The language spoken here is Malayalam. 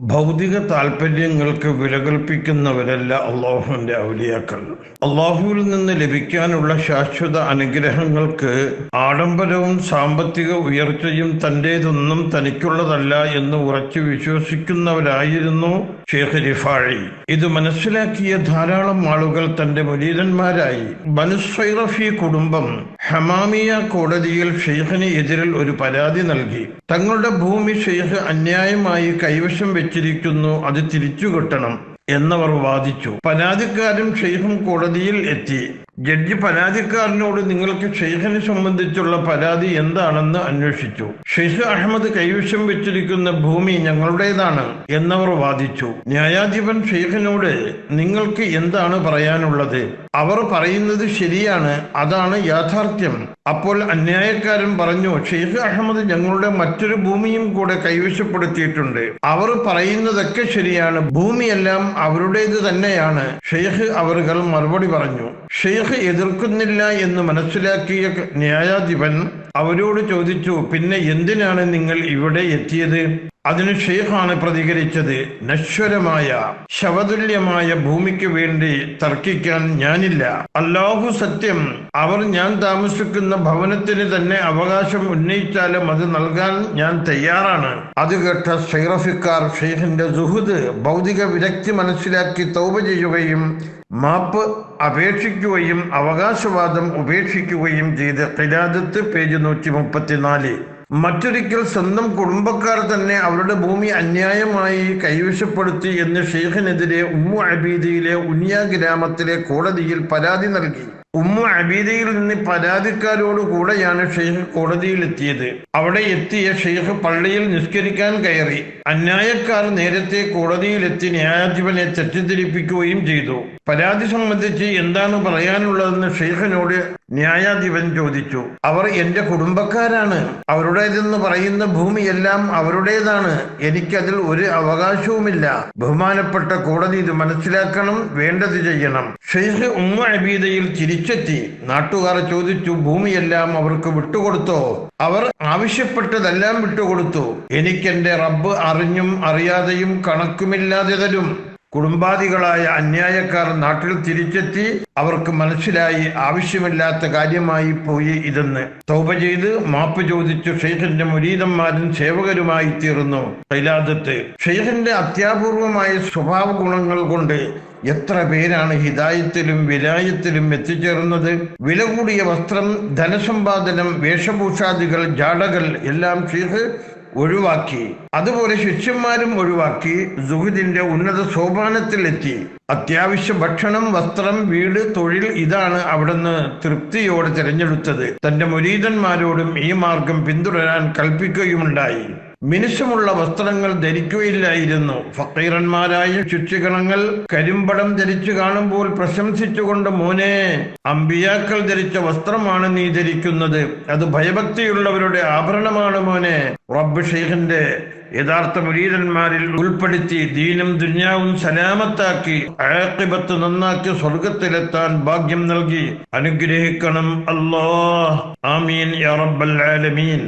ഭൗതിക താല്പര്യങ്ങൾക്ക് വിലകൽപ്പിക്കുന്നവരല്ല അള്ളാഹുവിന്റെ ഔലിയാക്കൾ. അള്ളാഹുവിൽ നിന്ന് ലഭിക്കാനുള്ള ശാശ്വത അനുഗ്രഹങ്ങൾക്ക് ആഡംബരവും സാമ്പത്തിക ഉയർച്ചയും തന്റേതൊന്നും തനിക്കുള്ളതല്ല എന്ന് ഉറച്ചു വിശ്വസിക്കുന്നവരായിരുന്നു ഷേഖ് റിഫാഴി ഇത് മനസ്സിലാക്കിയ ധാരാളം ആളുകൾ തന്റെ മുരീതന്മാരായി. ബനുസൈറഫി കുടുംബം ഹമാമിയ കോടതിയിൽ ഷെയ്ഖിന് എതിരിൽ ഒരു പരാതി നൽകി. തങ്ങളുടെ ഭൂമി ഷെയ്ഖ് അന്യായമായി കൈവശം വെച്ചിരിക്കുന്നു അത് തിരിച്ചു കിട്ടണം എന്നവർ വാദിച്ചു. പരാതിക്കാരും ഷെയ്ഖും കോടതിയിൽ എത്തി. ജഡ്ജി പരാതിക്കാരനോട് നിങ്ങൾക്ക് ഷെയ്ഖിനെ സംബന്ധിച്ചുള്ള പരാതി എന്താണെന്ന് അന്വേഷിച്ചു. ഷെയ്ഖ് അഹമ്മദ് കൈവശം വെച്ചിരിക്കുന്ന ഭൂമി ഞങ്ങളുടേതാണ് എന്നവർ വാദിച്ചു. ന്യായാധിപൻ ഷെയ്ഖിനോട് നിങ്ങൾക്ക് എന്താണ് പറയാനുള്ളത്? അവർ പറയുന്നത് ശരിയാണ് അതാണ് യാഥാർത്ഥ്യം. അപ്പോൾ അന്യായക്കാരൻ പറഞ്ഞു ഷെയ്ഖ് അഹമ്മദ് ഞങ്ങളുടെ മറ്റൊരു ഭൂമിയും കൂടെ കൈവശപ്പെടുത്തിയിട്ടുണ്ട്. അവർ പറയുന്നതൊക്കെ ശരിയാണ് ഭൂമിയെല്ലാം അവരുടേത് തന്നെയാണ്. ഷെയ്ഖ് അവറുകൾ മറുപടി പറഞ്ഞു ഷെയ്ഖ് എതിർക്കുന്നില്ല എന്ന് മനസ്സിലാക്കിയ ന്യായാധിപൻ അവരോട് ചോദിച്ചു പിന്നെ എന്തിനാണ് നിങ്ങൾ ഇവിടെ എത്തിയത്? അതിന് ഷെയ്ഖാണ് പ്രതികരിച്ചത് നശ്വരമായ ശവതുല്യമായ ഭൂമിക്ക് വേണ്ടി തർക്കിക്കാൻ ഞാനില്ല. അല്ലാഹു സത്യം അവർ ഞാൻ താമസിക്കുന്ന ഭവനത്തിന് തന്നെ അവകാശം ഉന്നയിച്ചാലും അത് നൽകാൻ ഞാൻ തയ്യാറാണ്. അത് കേട്ട ഷെയ്റഫിക്കാർ ഷെയ്ഖിന്റെ സുഹൃദ് ഭൗതിക വിരക്തി മനസ്സിലാക്കി തൗബ ചെയ്യുകയും മാപ്പ് അപേക്ഷിക്കുകയും അവകാശവാദം ഉപേക്ഷിക്കുകയും ചെയ്ത് ഖിലാദത്ത് പേജ് നൂറ്റി മുപ്പത്തിനാല് മറ്റൊരിക്കൽ സ്വന്തം കുടുംബക്കാർ തന്നെ അവരുടെ ഭൂമി അന്യായമായി കൈവശപ്പെടുത്തി എന്ന് ഷെയ്ഖിനെതിരെ ഉമ്മു അബീദിയിലെ ഉനിയ ഗ്രാമത്തിലെ കോടതിയിൽ പരാതി നൽകി. ഉമ്മു അബീദയിൽ നിന്ന് പരാതിക്കാരോട് കൂടെയാണ് ഷെയ്ഖ് കോടതിയിലെത്തിയത്. അവിടെ എത്തിയ ഷെയ്ഖ് പള്ളിയിൽ നിസ്കരിക്കാൻ കയറി. അന്യായക്കാർ നേരത്തെ കോടതിയിലെത്തി ന്യായാധിപനെ തെറ്റിദ്ധരിപ്പിക്കുകയും ചെയ്തു. പരാതി സംബന്ധിച്ച് എന്താണ് പറയാനുള്ളതെന്ന് ഷെയ്ഖിനോട് ന്യായാധിപൻ ചോദിച്ചു. അവർ എന്റെ കുടുംബക്കാരാണ്. അവരുടേതെന്ന് പറയുന്ന ഭൂമിയെല്ലാം അവരുടേതാണ്. എനിക്കതിൽ ഒരു അവകാശവുമില്ല. ബഹുമാനപ്പെട്ട കോടതി ഇത് മനസ്സിലാക്കണം വേണ്ടത് ചെയ്യണം. ഷെയ്ഖ് ഉമ്മ അബീദയിൽ തിരിച്ചെത്തി നാട്ടുകാർ ചോദിച്ചു ഭൂമിയെല്ലാം അവർക്ക് വിട്ടുകൊടുത്തോ? അവർ ആവശ്യപ്പെട്ടതെല്ലാം വിട്ടുകൊടുത്തു. എനിക്കെന്റെ റബ്ബ് അറിഞ്ഞും അറിയാതെയും കണക്കുമില്ലാതെ തരും കുടുംബാദികളായ അന്യായക്കാർ നാട്ടിൽ തിരിച്ചെത്തി അവർക്ക് മനസ്സിലായി ആവശ്യമില്ലാത്ത കാര്യമായി പോയി ഇതെന്ന്. തൗപ ചെയ്ത് മാപ്പ് ചോദിച്ചു ഷെയ്ഖിന്റെ മുരീതന്മാരും സേവകരുമായി തീർന്നു കൈലാദത്ത് ഷെയ്ഖിന്റെ അത്യാപൂർവമായ സ്വഭാവ ഗുണങ്ങൾ കൊണ്ട് എത്ര പേരാണ് ഹിതായത്തിലും വിലായത്തിലും എത്തിച്ചേർന്നത്? വില കൂടിയ വസ്ത്രം ധനസമ്പാദനം വേഷഭൂഷാദികൾ ജാടകൾ എല്ലാം ഷെയ്ഖ് ഒഴിവാക്കി. അതുപോലെ ശിഷ്യന്മാരും ഒഴിവാക്കി സുഹൃദിന്റെ ഉന്നത സോപാനത്തിലെത്തി. അത്യാവശ്യ ഭക്ഷണം വസ്ത്രം വീട് തൊഴിൽ ഇതാണ് അവിടുന്ന് തൃപ്തിയോടെ തിരഞ്ഞെടുത്തത്. തന്റെ മുരീതന്മാരോടും ഈ മാർഗം പിന്തുടരാൻ കൽപ്പിക്കുകയുമുണ്ടായി. മിനുസമുള്ള വസ്ത്രങ്ങൾ ധരിക്കുകയില്ലായിരുന്നു. ഫക്കീറന്മാരായ ശിക്ഷഗണങ്ങൾ കരിമ്പടം ധരിച്ചു കാണുമ്പോൾ പ്രശംസിച്ചുകൊണ്ട് മോനെ അമ്പിയാക്കൾ ധരിച്ച വസ്ത്രമാണ് നീ ധരിക്കുന്നത്. അത് ഭയഭക്തിയുള്ളവരുടെ ആഭരണമാണ് മോനെ. റബ്ബ് ഷെയ്ഖിന്റെ യഥാർത്ഥ മുരീരന്മാരിൽ ഉൾപ്പെടുത്തി ദീനും ദുന്യാവും സലാമത്താക്കി ആക്കിബത്ത് നന്നാക്കി സ്വർഗത്തിലെത്താൻ ഭാഗ്യം നൽകി. അനുഗ്രഹിക്കണം അല്ലോ ആമീൻ യാ റബ്ബൽ ആലമീൻ.